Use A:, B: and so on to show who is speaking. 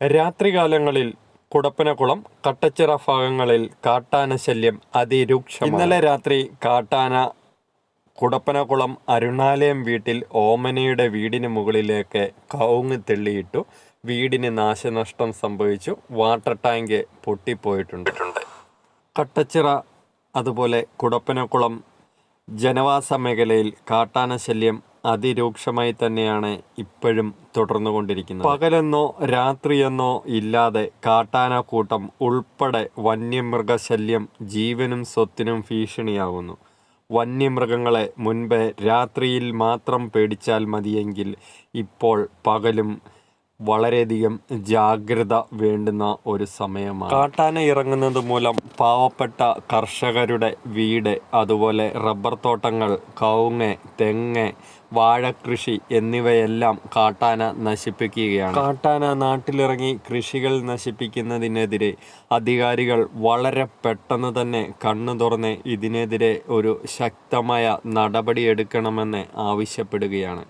A: രാത്രികാലങ്ങളിൽ കുടപ്പനക്കുളം കട്ടച്ചിറ ഭാഗങ്ങളിൽ കാട്ടാന ശല്യം അതിരൂക്ഷം ഇന്നലെ രാത്രി കാട്ടാന കുടപ്പനക്കുളം അരുണാലയം വീട്ടിൽ ഓമനയുടെ വീടിന് മുകളിലേക്ക് കൗങ്ങ് തെള്ളിയിട്ടു വീടിന് നാശനഷ്ടം സംഭവിച്ചു വാട്ടർ ടാങ്ക് പൊട്ടിപ്പോയിട്ടുണ്ട്. കട്ടച്ചിറ അതുപോലെ കുടപ്പനക്കുളം ജനവാസ മേഖലയിൽ കാട്ടാന ശല്യം അതിരൂക്ഷമായി തന്നെയാണ് ഇപ്പോഴും തുടർന്നു കൊണ്ടിരിക്കുന്നത് പകലെന്നോ രാത്രിയെന്നോ ഇല്ലാതെ കാട്ടാനക്കൂട്ടം ഉൾപ്പെടെ വന്യമൃഗശല്യം ജീവനും സ്വത്തിനും ഭീഷണിയാകുന്നു വന്യമൃഗങ്ങളെ മുൻപ് രാത്രിയിൽ മാത്രം പേടിച്ചാൽ മതിയെങ്കിൽ ഇപ്പോൾ പകലും വളരെയധികം ജാഗ്രത വേണ്ടുന്ന ഒരു സമയമാണ്. കാട്ടാന ഇറങ്ങുന്നത് മൂലം പാവപ്പെട്ട കർഷകരുടെ വീട് അതുപോലെ റബ്ബർ തോട്ടങ്ങൾ കവുങ്ങ് തെങ്ങ് വാഴക്കൃഷി എന്നിവയെല്ലാം കാട്ടാന നശിപ്പിക്കുകയാണ്. കാട്ടാന നാട്ടിലിറങ്ങി കൃഷികൾ നശിപ്പിക്കുന്നതിനെതിരെ അധികാരികൾ വളരെ പെട്ടെന്ന് തന്നെ കണ്ണു തുറന്ന് ഇതിനെതിരെ ഒരു ശക്തമായ നടപടി എടുക്കണമെന്ന് ആവശ്യപ്പെടുകയാണ്.